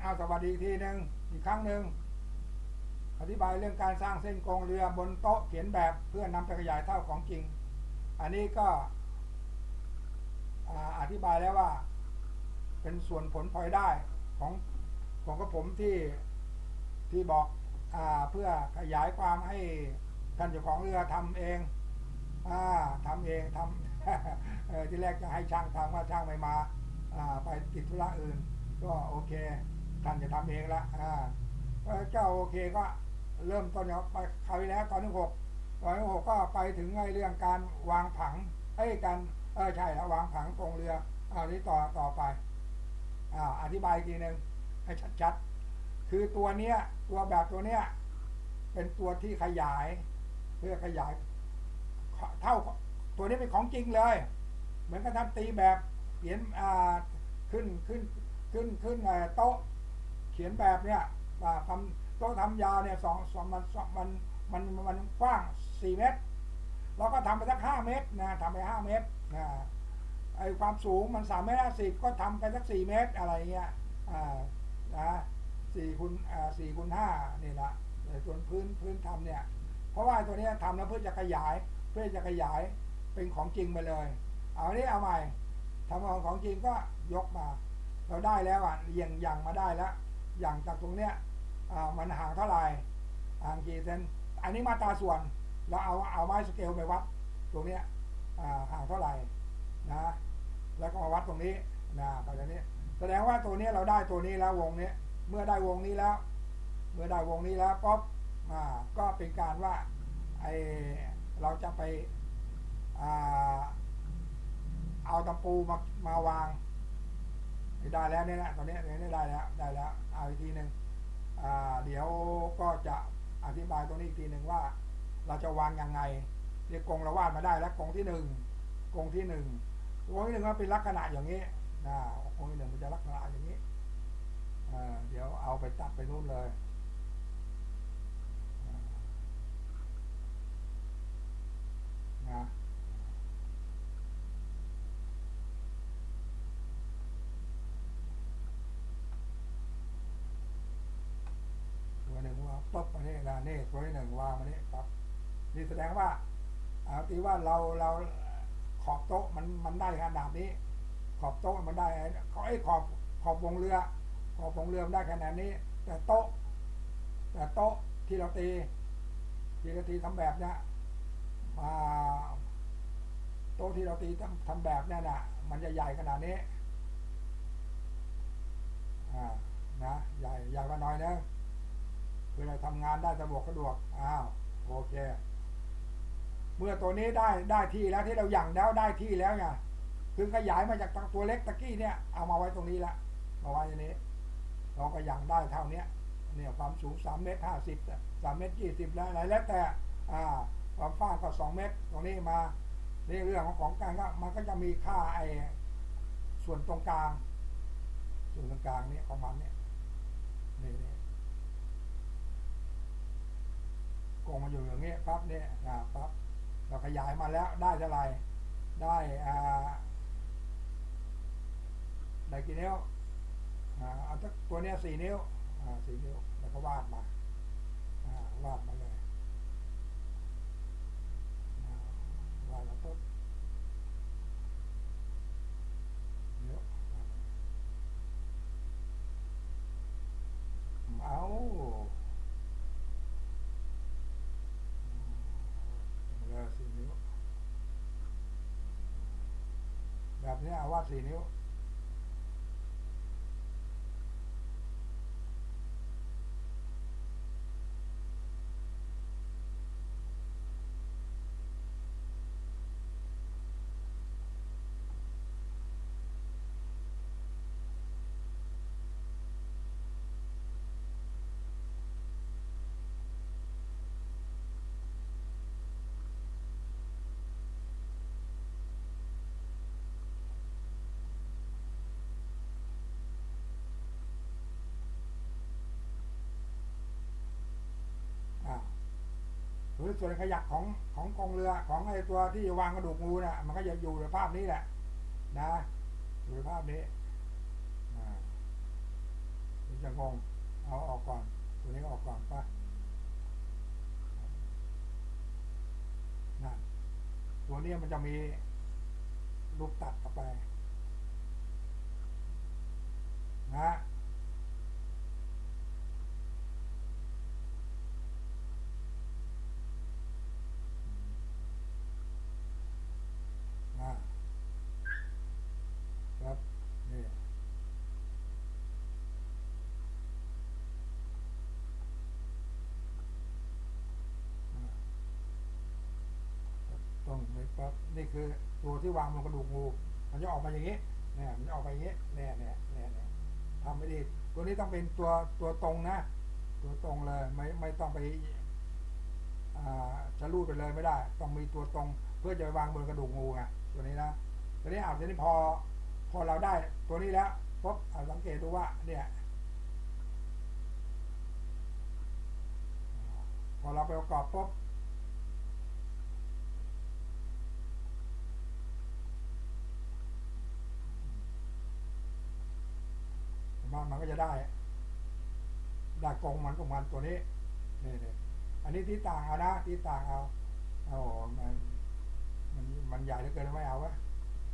เอาสวัสดีอีกทีหนึ่งอีกครั้งหนึ่งอธิบายเรื่องการสร้างเส้นกงเรือบนโต๊ะเขียนแบบเพื่อนำไปขยายเท่าของจริง อันนี้ก็อธิบายแล้วว่า เป็นส่วนผลพลอยได้ของของกระผมที่ที่บอกอเพื่อขยายความให้ท่านเจ้าของเรือทำเองอาทำเองทำที่แรกจะให้ช่างทำว่าช่างไม่มาอ่าไปติดธุระอื่น ก็โอเค ท่านจะทำเองละอ่าเออเจ้าโอเคก็เริ่มต้นเอาไปคราวที่แล้วตอนที่หกตอนที่หกก็ไปถึงไอ้เรื่องการวางผังไอ้การเออใช่แล้ววางผังตรงเรือเอานี้ต่อต่อไปอ่าอธิบายทีหนึ่งให้ชัดๆคือตัวเนี้ยตัวแบบตัวเนี้ยเป็นตัวที่ขยาย เพื่อขยาย เท่าตัวนี้เป็นของจริงเลย เหมือนกับท่านตีแบบเขียนอ่าขึ้นขึ้นขึ้นขึ้นโต๊ะ เขียนแบบเนี่ยทำโต๊ะทำยาวเนี่ยสองสองมันสองมันมันมันกว้างสี่เมตรเราก็ทำไปสักห้าเมตรนะทำไปห้าเมตรนะไอความสูงมันสามเมตรห้าสิบก็ทำไปสักสี่เมตรอะไรเงี้ยอ่านะสี่คูณอ่าสี่คูณห้านี่ละแต่ส่วนพื้นพื้นทำเนี่ย เพราะว่าตัวเนี้ยทำแล้วเพื่อจะขยายเพื่อจะขยายเป็นของจริงไปเลย เอาอันนี้เอาใหม่ทำของของจริงก็ยกมา เราได้แล้วอะเรียงอย่างมาได้แล้ว อย่างจากตรงเนี้ยมันห่างเท่าไหร่ห่างกี่เซนอันนี้มาตราส่วนเราเอาเอาไม้สเกลไปวัดตรงเนี้ยห่างเท่าไหร่นะแล้วก็มาวัดตรงนี้นะไปตรงนี้ แสดงว่าตัวนี้เราได้ตัวนี้แล้ววงนี้เมื่อได้วงนี้แล้ว เมื่อได้วงนี้แล้วป๊อบอ่าก็เป็นการว่าไอเราจะไปอเอาตะปูมามาวาง ได้แล้วเนี่ยนะตอนนี้เนี่ยได้แล้วได้แล้วเอาอีกทีหนึ่งอ่าเดี๋ยวก็จะอธิบายตรงนี้อีกทีหนึ่งว่า เราจะวางยังไงเรียกกงเราวาดมาได้แล้วกงที่หนึ่งกงที่หนึ่งกงที่หนึ่งก็เป็นลักษณะอย่างนี้นะกงที่หนึ่งมันจะลักษณะอย่างนี้เดี๋ยวเอาไปตัดไปนู่นเลยนะตัวหนึ่งว่าปั๊บมาเนี่ยนะนี่ตัวที่หนึ่งวางมาเนี่ยปั๊บนี่แสดงว่าเอาตีว่าเราเราขอบโต๊ะมันมันได้ขนาดนี้ ขอบโต๊ะมันได้เขาไอ้ขอบขอบวงเรือ ขอบวงเรือมันได้ขนาดนี้ แต่โต๊ะ แต่โต๊ะที่เราตีที่เราตีทำแบบเนี้ยมาโต๊ะที่เราตีทำทำแบบเนี้ยน่ะมันจะใหญ่ขนาดนี้อ่านะใหญ่ใหญ่กว่าน้อยนะ เพื่อเราทำงานได้สะดวกสะดวกอ้าวโอเค เมื่อตัวนี้ได้ได้ที่แล้วที่เราหยั่งแล้วได้ที่แล้วไงคือขยายมาจากตัวเล็กตะกี้เนี่ยเอามาไว้ตรงนี้ละมาไว้ตรงนี้ เราก็หยั่งได้เท่าเนี้ยเนี่ยความสูงสามเมตรห้าสิบสามเมตรยี่สิบแล้วอะไรแล้วแต่อ่าความฟ้างก็สองเมตรตรงนี้มานี่เรื่องของของกลางก็มันก็จะมีค่าไอ้ส่วนตรงกลาง ส่วนตรงกลางเนี่ยของมันเนี่ยนี่นี่ กงมาอยู่อย่างเงี้ยปั๊บเนี่ยนะปั๊บเราขยายมาแล้วได้เท่าไหร่ได้อ่าได้กี่นิ้วอ่าเอาสักตัวเนี้ยสี่นิ้วอ่าสี่นิ้วแล้วก็วาดมาอ่าวาดมาเลยอ่าวาดมาปุ๊บนิ้วเอาเลยสี่นิ้ว แบบนี้เอาวาดสี่นิ้ว อ่า หรือส่วนขยักของของกองเรือของไอ้ตัวที่วางกระดูกงูน่ะ มันก็จะอยู่ในภาพนี้แหละ นะอยู่ในภาพนี้อ่ามันจะงงเอาออกก่อน ตัวนี้ออกก่อนป่ะนั่นตัวนี้มันจะมีลูกตัดออกไป นะนะครับนี่อ่า ต้องไม่ปั๊บนี่คือตัวที่วางบนกระดูกงู มันจะออกมาอย่างนี้เนี่ยมันจะออกมาอย่างนี้เนี่ยเนี่ยเนี่ยเนี่ยทำไม่ดีตัวนี้ต้องเป็นตัวตัวตรงนะ ตัวตรงเลยไม่ไม่ต้องไปอ่าจะรูดไปเลยไม่ได้ ต้องมีตัวตรง เพื่อจะวางบนกระดูกงูไงตัวนี้นะตัวนี้อาทีนี้พอพอเราได้ตัวนี้แล้วปุ๊บอ่าสังเกตดูว่าเนี่ยพอเราไปประกอบปุ๊บ มันก็จะได้ได้กรงมันของมันตัวนี้นี่นี่อันนี้ที่ต่างเอานะที่ต่างเอาโอ้โหมันมันมันใหญ่เหลือเกินไม่เอาวะ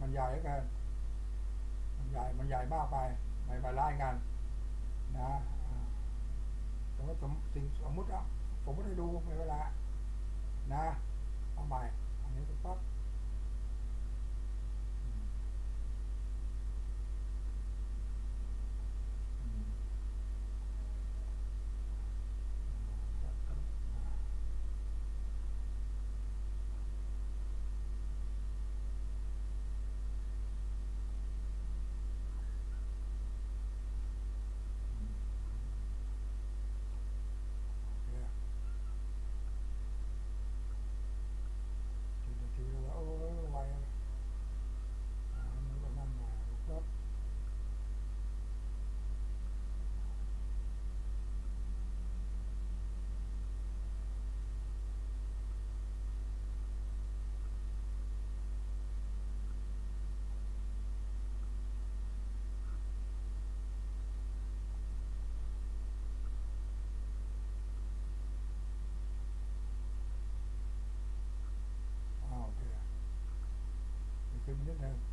มันใหญ่เหลือเกินมันใหญ่มันใหญ่มากไปไม่มาไล่กันนะอ่าแต่ว่าสมสิ่งสมมติอะผมไม่ได้ดูไม่เวลานะเอาใหม่อันนี้ก็ปั๊บอืมอืมอ่าเนี่ยทีละทีละโอ้ยไวอ่ามันก็นั่นหน่อยปั๊บ อ้าวโอเค มีขึ้นมานิด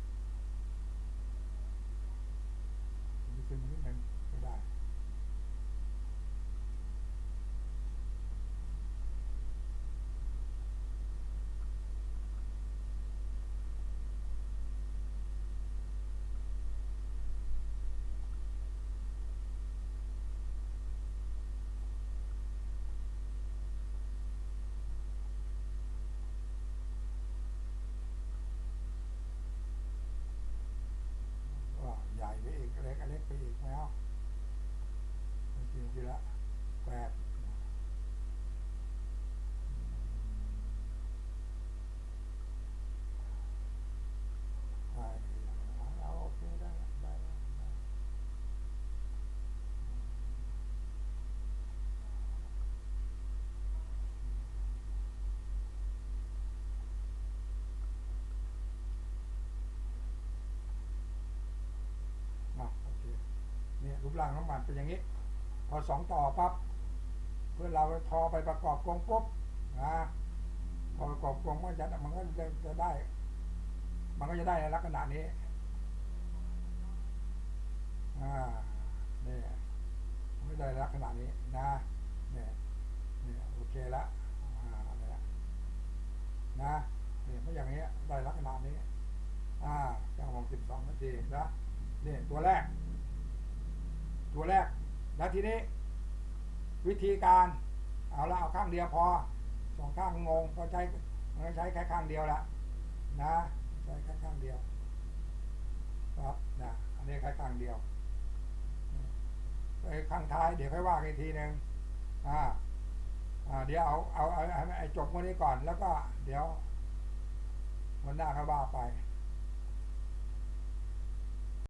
นึงมีขึ้นมานิดนึงไม่ได้ ว่าใหญ่ไปอีกเล็กเล็ แล้วไมเอาจริงทีละแปดเอาโอเคได้ละได้ละได้มาโอเคเนี่ย รูปร่างน้ำมันเป็นอย่างนี้ พอสองต่อปั๊บเพื่อเราทอไปประกอบกรงปุ๊บนะพอประกอบกรงมันจะมันก็จะจะได้ มันก็จะได้ในลักษณะนี้อ่าเนี่ยไมันก็ได้ลักษณะนี้นะเนี่ยเนี่ยโอเคละอ่าเนี่ยนะเนี่ยมันอย่างเงี้ยได้ลักษณะนี้อ่าเก้าโมงสิบสองนาทีนะเนี่ยตัวแรก ตัวแรก แล้วทีนี้ วิธีการ เอาละเอาข้างเดียวพอสองข้างงงก็ใช้มันใช้แค่ข้างเดียวละนะใช้แค่ข้างเดียวครับนะอันนี้แค่ข้างเดียวไอ้ข้างท้ายเดี๋ยวค่อยว่ากันอีกทีหนึ่งอ่าอ่าเดี๋ยวเอาเอาเอาเอาไอ้จบวันนี้ก่อนแล้วก็ เดี๋ยววันหน้าค่อยว่าไป